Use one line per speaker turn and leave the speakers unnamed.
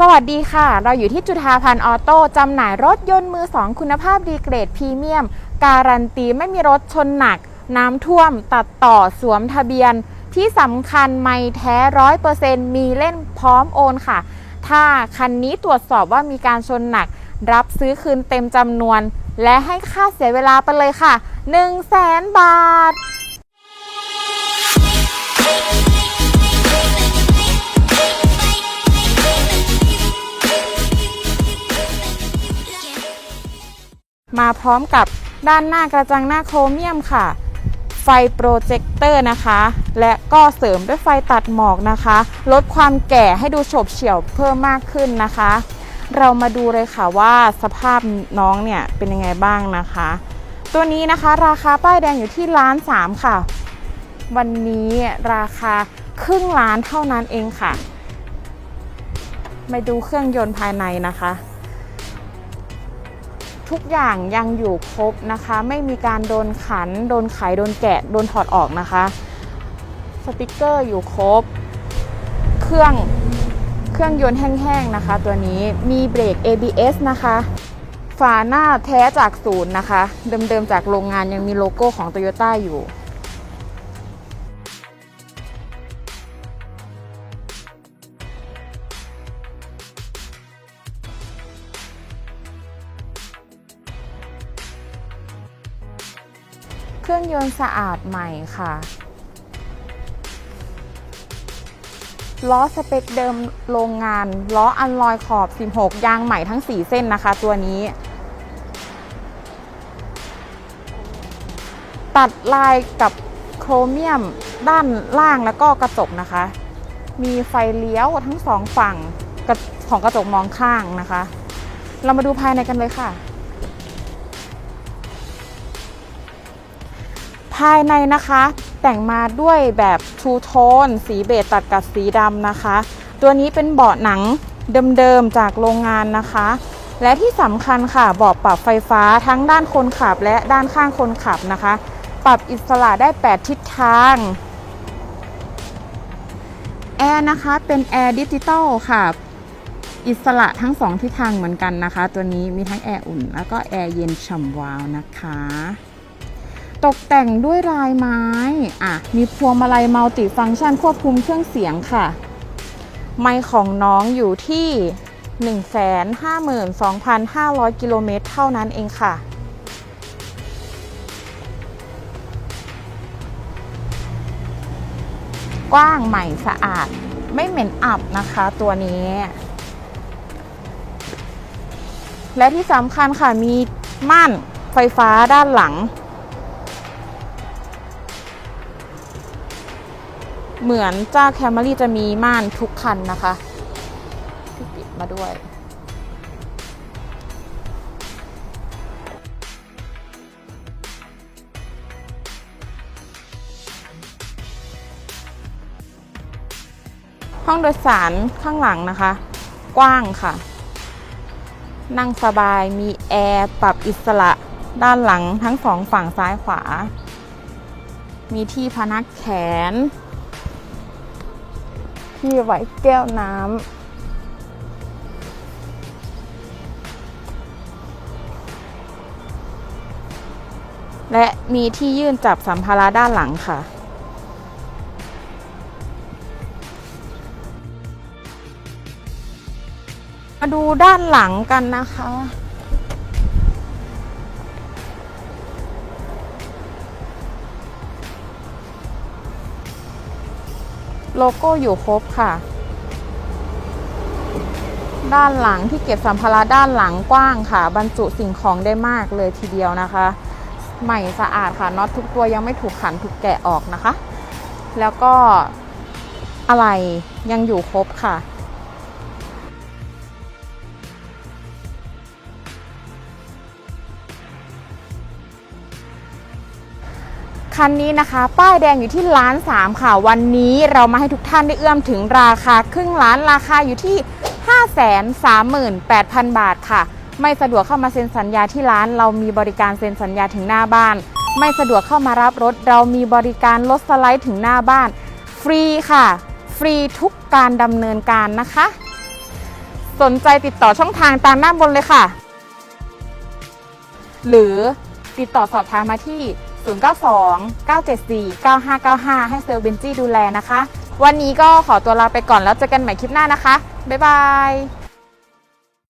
สวัสดีค่ะ เราอยู่ที่จุฑาพันธ์ออโต้จำหน่ายรถยนต์มือสองคุณภาพดีเกรดพรีเมียม การันตีไม่มีรถชนหนัก น้ำท่วม ตัดต่อสวมทะเบียน ที่สำคัญไม่แท้ร้อยเปอร์เซ็นต์มีเล่นพร้อมโอนค่ะ ถ้าคันนี้ตรวจสอบว่ามีการชนหนัก รับซื้อคืนเต็มจำนวน และให้ค่าเสียเวลาไปเลยค่ะ 1 0 0 0 0แสนบาท มาพร้อมกับด้านหน้ากระจังหน้าโครเมียมค่ะ ไฟโปรเจคเตอร์นะคะ และก็เสริมด้วยไฟตัดหมอกนะคะ ลดความแก่ให้ดูโฉบเฉี่ยวเพิ่มมากขึ้นนะคะ เรามาดูเลยค่ะว่าสภาพน้องเนี่ยเป็นยังไงบ้างนะคะ ตัวนี้นะคะราคาป้ายแดงอยู่ที่ล้านสามค่ะ วันนี้ราคาครึ่งล้านเท่านั้นเองค่ะ มาดูเครื่องยนต์ภายในนะคะ ทุกอย่างยังอยู่ครบนะคะ ไม่มีการโดนขัน โดนไขโดนแกะ โดนถอดออกนะคะ สติกเกอร์อยู่ครบ เครื่องเครื่องยนต์แห้งๆนะคะ ตัวนี้มีเบรก ABS นะคะ ฝาหน้าแท้จากศูนย์นะคะ เดิมๆจากโรงงานยังมีโลโก้ของ Toyota อยู่ เครื่องยนต์สะอาดใหม่ค่ะ ล้อสเปคเดิมโรงงาน ล้ออันลอยขอบ 16 ยางใหม่ทั้ง 4 เส้นนะคะ ตัวนี้ ตัดลายกับโครเมียมด้านล่างแล้วก็กระจกนะคะ มีไฟเลี้ยวทั้งสองฝั่งของกระจกมองข้างนะคะ เรามาดูภายในกันเลยค่ะ ภายในนะคะ แต่งมาด้วยแบบทูโทน สีเบจตัดกับสีดำนะคะ ตัวนี้เป็นเบาะหนังเดิมๆจากโรงงานนะคะ และที่สำคัญค่ะเบาะปรับไฟฟ้าทั้งด้านคนขับและด้านข้างคนขับนะคะ ปรับอิสระได้ 8 ทิศทางแอร์นะคะเป็นแอร์ดิจิตอลค่ะ อิสระทั้ง2ทิศทางเหมือนกันนะคะ ตัวนี้มีทั้งแอร์อุ่น แล้วก็แอร์เย็นฉ่ำวาวนะคะ ตกแต่งด้วยลายไม้ อะ มีพวงมาลัยมัลติฟังก์ชันควบคุมเครื่องเสียงค่ะ ไมค์ของน้องอยู่ที่ 152,500 กิโลเมตรเท่านั้นเองค่ะ กว้างใหม่สะอาด ไม่เหม็นอับนะคะตัวนี้ และที่สำคัญค่ะมีม่านไฟฟ้าด้านหลัง เหมือนเจ้าแคมรี่จะมีม่านทุกคันนะคะที่ติดมาด้วย ห้องโดยสารข้างหลังนะคะ กว้างค่ะ นั่งสบายมีแอร์ปรับอิสระด้านหลังทั้งสองฝั่งซ้ายขวา มีที่พนักแขน ที่ไว้แก้วน้ำ และมีที่ยื่นจับสัมภาระด้านหลังค่ะมาดูด้านหลังกันนะคะ โลโก้อยู่ครบค่ะ ด้านหลังที่เก็บสัมภาระด้านหลังกว้างค่ะ บรรจุสิ่งของได้มากเลยทีเดียวนะคะ ใหม่สะอาดค่ะน็อตทุกตัวยังไม่ถูกขันถูกแกะออกนะคะ แล้วก็อะไรยังอยู่ครบค่ะ คันนี้นะคะ ป้ายแดงอยู่ที่ล้านสามค่ะ วันนี้เรามาให้ทุกท่านได้เอื้อมถึงราคาครึ่งล้านราคาอยู่ที่ 538,000 บาทค่ะ ไม่สะดวกเข้ามาเซ็นสัญญาที่ร้าน เรามีบริการเซ็นสัญญาถึงหน้าบ้าน ไม่สะดวกเข้ามารับรถ เรามีบริการรถสไลด์ถึงหน้าบ้าน ฟรีค่ะ ฟรีทุกการดำเนินการนะคะ สนใจติดต่อช่องทางตามหน้าบนเลยค่ะ หรือติดต่อสอบถามมาที่ 092 974 9595 ให้เซลล์เบนจี้ดูแลนะคะ วันนี้ก็ขอตัวลาไปก่อนแล้วเจอกันใหม่คลิปหน้านะคะ บ๊ายบาย